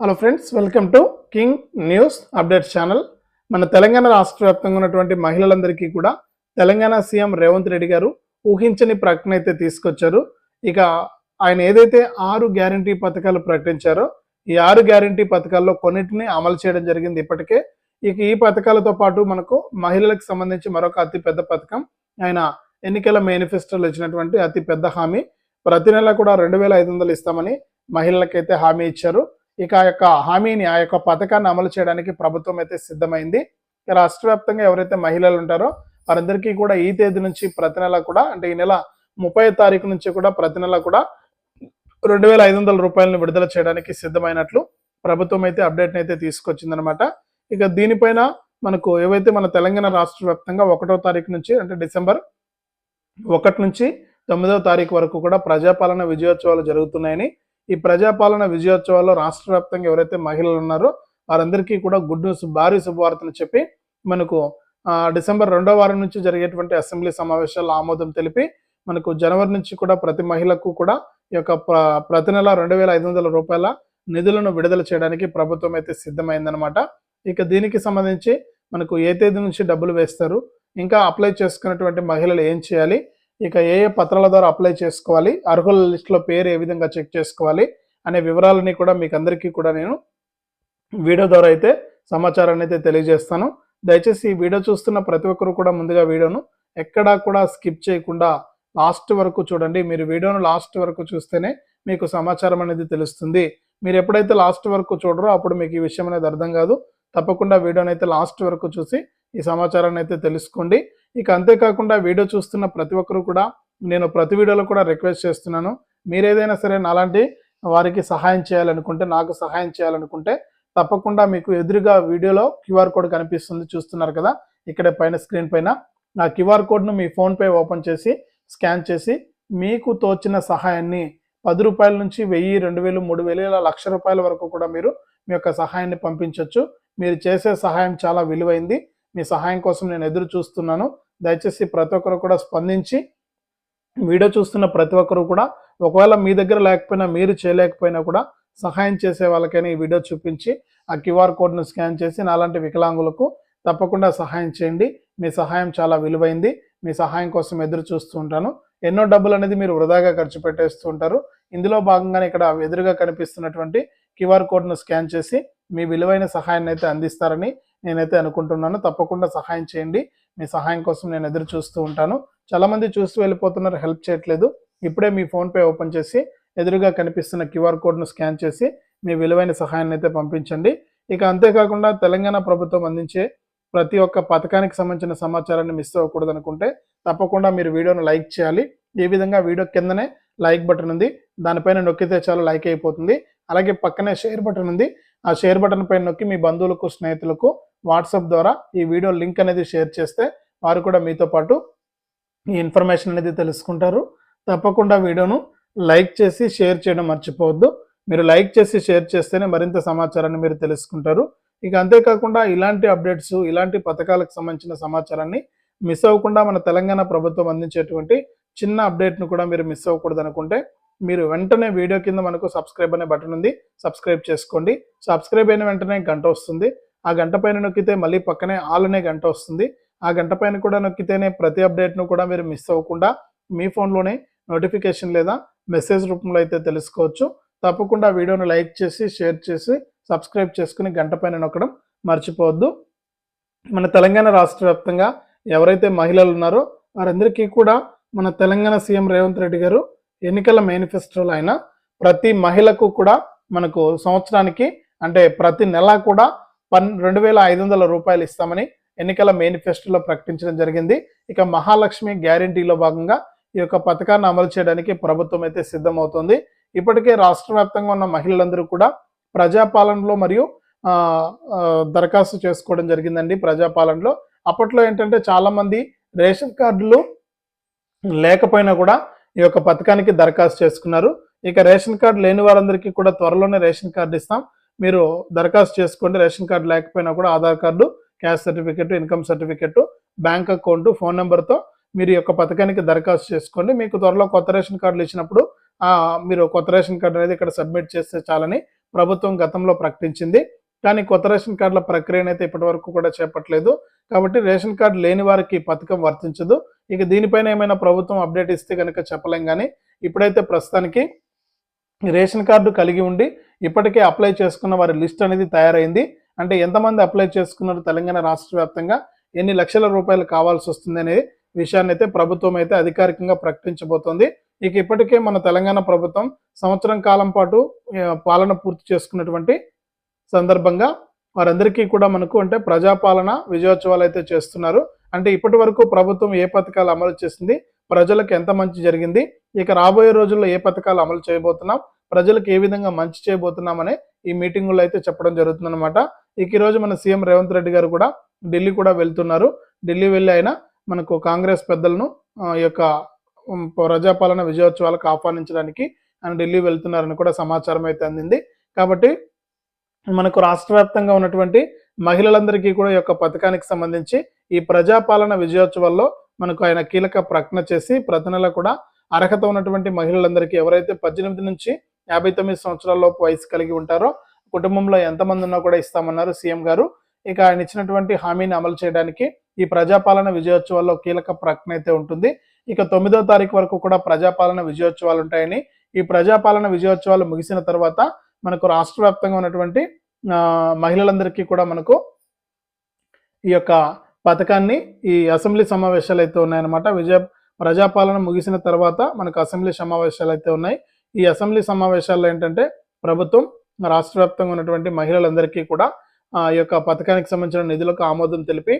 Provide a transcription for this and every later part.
Hello friends welcome to king news update channel మన తెలంగాణ రాష్ట్ర వ్యాప్తంగా ఉన్నటువంటి మహిళలందరికీ కూడా తెలంగాణ సీఎం రేవంత్ రెడ్డి గారు ఊహించని ప్రకటన అయితే తీసుకొచ్చారు. ఇక ఆయన ఏదైతే ఆరు గ్యారంటీ పథకాలు ప్రకటించారో ఈ ఆరు గ్యారంటీ పథకాల్లో కొన్నిటిని అమలు చేయడం జరిగింది ఇప్పటికే. ఇక ఈ పథకాలతో పాటు మనకు మహిళలకు సంబంధించి మరొక అతిపెద్ద పథకం ఆయన ఎన్నికల మేనిఫెస్టోలో ఇచ్చినటువంటి అతిపెద్ద హామీ. ప్రతి నెల కూడా రెండు వేల ఐదు వందలు ఇస్తామని మహిళలకైతే హామీ ఇచ్చారు. ఇక ఆ యొక్క హామీని ఆ యొక్క పథకాన్ని అమలు చేయడానికి ప్రభుత్వం అయితే సిద్ధమైంది. ఇక రాష్ట్ర వ్యాప్తంగా ఎవరైతే మహిళలు ఉంటారో వారందరికీ కూడా ఈ తేదీ నుంచి ప్రతి నెల కూడా అంటే ఈ నెల ముప్పై తారీఖు నుంచి కూడా ప్రతి నెల కూడా రెండు వేల ఐదు వందల రూపాయలను విడుదల చేయడానికి సిద్ధమైనట్లు ప్రభుత్వం అయితే అప్డేట్ని అయితే తీసుకొచ్చిందనమాట. ఇక దీనిపైన మనకు ఏవైతే మన తెలంగాణ రాష్ట్ర వ్యాప్తంగా ఒకటో తారీఖు నుంచి అంటే డిసెంబర్ ఒకటి నుంచి తొమ్మిదవ తారీఖు వరకు కూడా ప్రజాపాలన విజయోత్సవాలు జరుగుతున్నాయని ఈ ప్రజాపాలన విజయోత్సవాల్లో రాష్ట్ర వ్యాప్తంగా ఎవరైతే మహిళలు ఉన్నారో వారందరికీ కూడా గుడ్ న్యూస్ భారీ శుభవార్తను చెప్పి మనకు డిసెంబర్ రెండో వారం నుంచి జరిగేటువంటి అసెంబ్లీ సమావేశాల్లో ఆమోదం తెలిపి మనకు జనవరి నుంచి కూడా ప్రతి మహిళకు కూడా ఈ యొక్క ప్రతి నెల రెండు వేల ఐదు వందల రూపాయల నిధులను విడుదల చేయడానికి ప్రభుత్వం అయితే సిద్ధమైందనమాట ఇక దీనికి సంబంధించి మనకు ఏ తేదీ నుంచి డబ్బులు వేస్తారు ఇంకా అప్లై చేసుకున్నటువంటి మహిళలు ఏం చేయాలి ఇక ఏ ఏ పత్రాల ద్వారా అప్లై చేసుకోవాలి అర్హుల లిస్టులో పేరు ఏ విధంగా చెక్ చేసుకోవాలి అనే వివరాలని కూడా మీకు అందరికీ కూడా నేను వీడియో ద్వారా అయితే సమాచారాన్ని అయితే తెలియజేస్తాను. దయచేసి ఈ వీడియో చూస్తున్న ప్రతి ఒక్కరు కూడా ముందుగా వీడియోను ఎక్కడా కూడా స్కిప్ చేయకుండా లాస్ట్ వరకు చూడండి. మీరు వీడియోను లాస్ట్ వరకు చూస్తేనే మీకు సమాచారం అనేది తెలుస్తుంది. మీరు ఎప్పుడైతే లాస్ట్ వరకు చూడరో అప్పుడు మీకు ఈ విషయం అనేది అర్థం కాదు. తప్పకుండా వీడియోని అయితే లాస్ట్ వరకు చూసి ఈ సమాచారాన్ని అయితే తెలుసుకోండి. ఇక అంతేకాకుండా వీడియో చూస్తున్న ప్రతి ఒక్కరు కూడా నేను ప్రతి వీడియోలో కూడా రిక్వెస్ట్ చేస్తున్నాను. మీరు ఏదైనా సరే నాలాంటి వారికి సహాయం చేయాలనుకుంటే నాకు సహాయం చేయాలనుకుంటే తప్పకుండా మీకు ఎదురుగా వీడియోలో క్యూఆర్ కోడ్ కనిపిస్తుంది చూస్తున్నారు కదా. ఇక్కడ పైన స్క్రీన్ పైన ఆ క్యూఆర్ కోడ్ను మీ ఫోన్పే ఓపెన్ చేసి స్కాన్ చేసి మీకు తోచిన సహాయాన్ని పది రూపాయల నుంచి వెయ్యి రెండు వేలు మూడు వేలు ఇలా లక్ష రూపాయల వరకు కూడా మీరు మీ యొక్క సహాయాన్ని పంపించవచ్చు మీరు చేసే సహాయం చాలా విలువైంది. మీ సహాయం కోసం నేను ఎదురు చూస్తున్నాను. దయచేసి ప్రతి ఒక్కరు కూడా స్పందించి వీడియో చూస్తున్న ప్రతి ఒక్కరు కూడా ఒకవేళ మీ దగ్గర లేకపోయినా మీరు చేయలేకపోయినా కూడా సహాయం చేసే వాళ్ళకైనా ఈ వీడియో చూపించి ఆ క్యూఆర్ కోడ్ను స్కాన్ చేసి నాలాంటి వికలాంగులకు తప్పకుండా సహాయం చేయండి. మీ సహాయం చాలా విలువైంది. మీ సహాయం కోసం ఎదురు చూస్తూ ఉంటాను. ఎన్నో డబ్బులు అనేది మీరు వృధాగా ఖర్చు పెట్టేస్తూ ఉంటారు. ఇందులో భాగంగానే ఇక్కడ ఎదురుగా కనిపిస్తున్నటువంటి క్యూఆర్ కోడ్ను స్కాన్ చేసి మీ విలువైన సహాయాన్ని అయితే అందిస్తారని నేనైతే అనుకుంటున్నాను తప్పకుండా సహాయం చేయండి. మీ సహాయం కోసం నేను ఎదురు చూస్తూ ఉంటాను. చాలా మంది చూస్తూ వెళ్ళిపోతున్నారు హెల్ప్ చేయట్లేదు. ఇప్పుడే మీ ఫోన్పే ఓపెన్ చేసి ఎదురుగా కనిపిస్తున్న క్యూఆర్ కోడ్ను స్కాన్ చేసి మీ విలువైన సహాయాన్ని అయితే పంపించండి. ఇక అంతేకాకుండా తెలంగాణ ప్రభుత్వం అందించే ప్రతి ఒక్క పథకానికి సంబంధించిన సమాచారాన్ని మిస్ అవ్వకూడదు అనుకుంటే తప్పకుండా మీరు వీడియోను లైక్ చేయాలి. ఈ విధంగా వీడియో కిందనే లైక్ బటన్ ఉంది. దానిపైన నొక్కితే చాలు లైక్ అయిపోతుంది. అలాగే పక్కనే షేర్ బటన్ ఉంది. ఆ షేర్ బటన్ పైన నొక్కి మీ బంధువులకు స్నేహితులకు వాట్సాప్ ద్వారా ఈ వీడియో లింక్ అనేది షేర్ చేస్తే వారు కూడా మీతో పాటు ఈ ఇన్ఫర్మేషన్ అనేది తెలుసుకుంటారు. తప్పకుండా వీడియోను లైక్ చేసి షేర్ చేయడం మర్చిపోవద్దు. మీరు లైక్ చేసి షేర్ చేస్తేనే మరింత సమాచారాన్ని మీరు తెలుసుకుంటారు. ఇక అంతేకాకుండా ఇలాంటి అప్డేట్స్ ఇలాంటి పథకాలకు సంబంధించిన సమాచారాన్ని మిస్ అవ్వకుండా మన తెలంగాణ ప్రభుత్వం అందించేటువంటి చిన్న అప్డేట్ను కూడా మీరు మిస్ అవ్వకూడదు అనుకుంటే మీరు వెంటనే వీడియో కింద మనకు సబ్స్క్రైబ్ అనే బటన్ ఉంది. సబ్స్క్రైబ్ చేసుకోండి. సబ్స్క్రైబ్ అయిన వెంటనే గంట వస్తుంది. ఆ గంట పైన నొక్కితే మళ్ళీ పక్కనే ఆల్ అనే గంట వస్తుంది. ఆ గంట పైన కూడా నొక్కితేనే ప్రతి అప్డేట్ను కూడా మీరు మిస్ అవ్వకుండా మీ ఫోన్లోనే నోటిఫికేషన్ లేదా మెసేజ్ రూపంలో అయితే తెలుసుకోవచ్చు. తప్పకుండా వీడియోను లైక్ చేసి షేర్ చేసి సబ్స్క్రైబ్ చేసుకుని గంట పైన నొక్కడం మర్చిపోవద్దు. మన తెలంగాణ రాష్ట్ర వ్యాప్తంగా ఎవరైతే మహిళలు ఉన్నారో వారందరికీ కూడా మన తెలంగాణ సీఎం రేవంత్ రెడ్డి గారు ఎన్నికల మేనిఫెస్టోలో అయినా ప్రతి మహిళకు కూడా మనకు సంవత్సరానికి అంటే ప్రతి నెల కూడా పన్ రెండు వేల ఐదు వందల రూపాయలు ఇస్తామని ఎన్నికల మేనిఫెస్టోలో ప్రకటించడం జరిగింది. ఇక మహాలక్ష్మి గ్యారంటీలో భాగంగా ఈ యొక్క పథకాన్ని అమలు చేయడానికి ప్రభుత్వం అయితే సిద్ధమవుతుంది. ఇప్పటికే రాష్ట్ర వ్యాప్తంగా ఉన్న మహిళలందరూ కూడా ప్రజాపాలనలో మరియు దరఖాస్తు చేసుకోవడం జరిగిందండి ప్రజాపాలనలో. అప్పట్లో ఏంటంటే చాలామంది రేషన్ కార్డులు లేకపోయినా కూడా ఈ యొక్క పథకానికి దరఖాస్తు చేసుకున్నారు. ఇక రేషన్ కార్డు లేని వారందరికీ కూడా త్వరలోనే రేషన్ కార్డు ఇస్తాం. మీరు దరఖాస్తు చేసుకోండి. రేషన్ కార్డు లేకపోయినా కూడా Aadhaar card caste certificate income certificate bank account phone నెంబర్తో మీరు ఈ యొక్క పథకానికి దరఖాస్తు చేసుకోండి. మీకు త్వరలో కొత్త రేషన్ కార్డులు ఇచ్చినప్పుడు మీరు కొత్త రేషన్ కార్డు అనేది ఇక్కడ సబ్మిట్ చేస్తే చాలని ప్రభుత్వం గతంలో ప్రకటించింది. కానీ కొత్త రేషన్ కార్డుల ప్రక్రియను అయితే ఇప్పటి వరకు కూడా చేపట్టలేదు. కాబట్టి రేషన్ కార్డు లేని వారికి ఈ పథకం వర్తించదు. ఇక దీనిపైన ఏమైనా ప్రభుత్వం అప్డేట్ ఇస్తే కనుక చెప్పలేం కానీ ఇప్పుడైతే ప్రస్తుతానికి రేషన్ కార్డు కలిగి ఉండి ఇప్పటికే అప్లై చేసుకున్న వారి లిస్ట్ అనేది తయారైంది. అంటే ఎంతమంది అప్లై చేసుకున్నారు తెలంగాణ రాష్ట్ర వ్యాప్తంగా ఎన్ని లక్షల రూపాయలు కావాల్సి వస్తుంది అనే విషయాన్ని అయితే ప్రభుత్వం అయితే అధికారికంగా ప్రకటించబోతోంది. ఇక ఇప్పటికే మన తెలంగాణ ప్రభుత్వం సంవత్సరం కాలం పాటు పాలన పూర్తి చేసుకున్నటువంటి సందర్భంగా వారందరికీ కూడా మనకు అంటే ప్రజాపాలన విజయోత్సవాలు అయితే చేస్తున్నారు. అంటే ఇప్పటి వరకు ప్రభుత్వం ఏ పథకాలు అమలు చేసింది ప్రజలకు ఎంత మంచి జరిగింది ఇక రాబోయే రోజుల్లో ఏ పథకాలు అమలు చేయబోతున్నాం ప్రజలకు ఏ విధంగా మంచి చేయబోతున్నామనే ఈ మీటింగుల్లో అయితే చెప్పడం జరుగుతుందన్నమాట. ఇక ఈరోజు రోజు మన సీఎం రేవంత్ రెడ్డి గారు కూడా ఢిల్లీ కూడా వెళ్తున్నారు. ఢిల్లీ వెళ్ళి ఆయన మనకు కాంగ్రెస్ పెద్దలను ఈ యొక్క ప్రజాపాలన విజయోత్సవాలకు ఆహ్వానించడానికి ఆయన ఢిల్లీ వెళ్తున్నారని కూడా సమాచారం అయితే అందింది. కాబట్టి మనకు రాష్ట్ర వ్యాప్తంగా ఉన్నటువంటి మహిళలందరికీ కూడా ఈ యొక్క పథకానికి సంబంధించి ఈ ప్రజాపాలన విజయోత్సవాల్లో మనకు ఆయన కీలక ప్రకటన చేసి ప్రతి నెల కూడా అర్హత ఉన్నటువంటి మహిళలందరికీ ఎవరైతే పద్దెనిమిది నుంచి యాభై తొమ్మిది సంవత్సరాల లోపు వయసు కలిగి ఉంటారో కుటుంబంలో ఎంతమంది ఉన్నా కూడా ఇస్తామన్నారు సీఎం గారు. ఇక ఆయన ఇచ్చినటువంటి హామీని అమలు చేయడానికి ఈ ప్రజాపాలన విజయోత్సవాల్లో కీలక ప్రకటన అయితే ఉంటుంది. ఇక తొమ్మిదో తారీఖు వరకు కూడా ప్రజాపాలన విజయోత్సవాలు ఉంటాయని ఈ ప్రజాపాలన విజయోత్సవాలు ముగిసిన తర్వాత మనకు రాష్ట్ర వ్యాప్తంగా ఉన్నటువంటి మహిళలందరికీ కూడా మనకు ఈ యొక్క పథకాన్ని ఈ అసెంబ్లీ సమావేశాలు అయితే ఉన్నాయన్నమాట. విజయ ప్రజాపాలన ముగిసిన తర్వాత మనకు అసెంబ్లీ సమావేశాలు అయితే ఉన్నాయి. ఈ అసెంబ్లీ సమావేశాల్లో ఏంటంటే ప్రభుత్వం రాష్ట్ర వ్యాప్తంగా ఉన్నటువంటి మహిళలందరికీ కూడా ఆ ఈ యొక్క పథకానికి సంబంధించిన నిధులకు ఆమోదం తెలిపి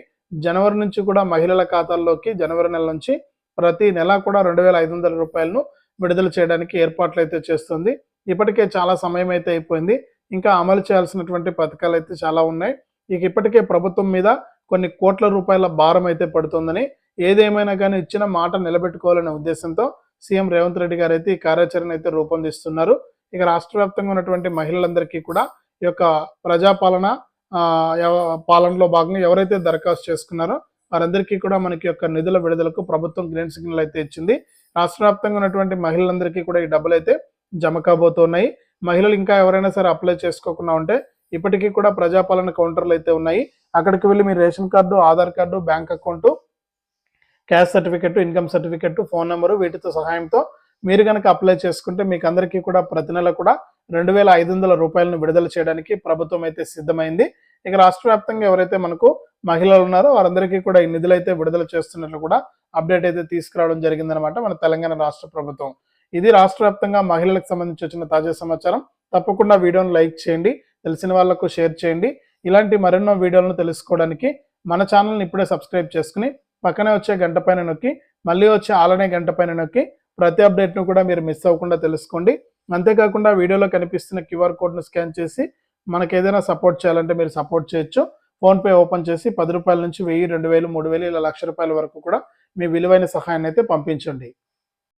జనవరి నుంచి కూడా మహిళల ఖాతాల్లోకి జనవరి నెల నుంచి ప్రతి నెల కూడా రెండు వేల ఐదు వందల రూపాయలను విడుదల చేయడానికి ఏర్పాట్లు అయితే చేస్తుంది. ఇప్పటికే చాలా సమయం అయితే అయిపోయింది. ఇంకా అమలు చేయాల్సినటువంటి పథకాలు అయితే చాలా ఉన్నాయి. ఇక ఇప్పటికే ప్రభుత్వం మీద కొన్ని కోట్ల రూపాయల భారం అయితే పడుతుందని ఏదేమైనా కానీ ఇచ్చిన మాట నిలబెట్టుకోవాలనే ఉద్దేశంతో సీఎం రేవంత్ రెడ్డి గారు అయితే ఈ కార్యాచరణ అయితే రూపొందిస్తున్నారు. ఇక రాష్ట్ర వ్యాప్తంగా ఉన్నటువంటి మహిళలందరికీ కూడా ఈ యొక్క ప్రజాపాలన పాలనలో భాగంగా ఎవరైతే దరఖాస్తు చేసుకున్నారో వారందరికీ కూడా మనకి యొక్క నిధుల విడుదలకు ప్రభుత్వం గ్రీన్ సిగ్నల్ అయితే ఇచ్చింది. రాష్ట్ర వ్యాప్తంగా ఉన్నటువంటి మహిళలందరికీ కూడా ఈ డబ్బులు అయితే జమ కాబోతున్నాయి. మహిళలు ఇంకా ఎవరైనా సరే అప్లై చేసుకోకుండా ఉంటే ఇప్పటికీ కూడా ప్రజాపాలన కౌంటర్లు అయితే ఉన్నాయి. అక్కడికి వెళ్ళి మీ ration card Aadhaar card bank account caste certificate income certificate phone number వీటితో సహాయంతో మీరు కనుక అప్లై చేసుకుంటే మీకు అందరికీ కూడా ప్రతి నెల కూడా రెండు వేల ఐదు వందల రూపాయలను విడుదల చేయడానికి ప్రభుత్వం అయితే సిద్ధమైంది. ఇక రాష్ట్ర వ్యాప్తంగా ఎవరైతే మనకు మహిళలు ఉన్నారో వారందరికీ కూడా ఈ నిధులు అయితే విడుదల చేస్తున్నట్లు కూడా అప్డేట్ అయితే తీసుకురావడం జరిగిందనమాట మన తెలంగాణ రాష్ట్ర ప్రభుత్వం. ఇది రాష్ట్ర వ్యాప్తంగా మహిళలకు సంబంధించి వచ్చిన తాజా సమాచారం. తప్పకుండా వీడియోను లైక్ చేయండి తెలిసిన వాళ్ళకు షేర్ చేయండి. ఇలాంటి మరెన్నో వీడియోలను తెలుసుకోవడానికి మన ఛానల్ని ఇప్పుడే సబ్స్క్రైబ్ చేసుకుని పక్కనే వచ్చే గంట పైన నొక్కి మళ్ళీ వచ్చే ఆలనే గంట పైన నొక్కి ప్రతి అప్డేట్ను కూడా మీరు మిస్ అవ్వకుండా తెలుసుకోండి. అంతేకాకుండా వీడియోలో కనిపిస్తున్న క్యూఆర్ కోడ్ను స్కాన్ చేసి మనకు ఏదైనా సపోర్ట్ చేయాలంటే మీరు సపోర్ట్ చేయొచ్చు. ఫోన్పే ఓపెన్ చేసి పది రూపాయల నుంచి వెయ్యి రెండు వేలు మూడు వేలు ఇలా లక్ష రూపాయల వరకు కూడా మీ విలువైన సహాయాన్ని అయితే పంపించండి.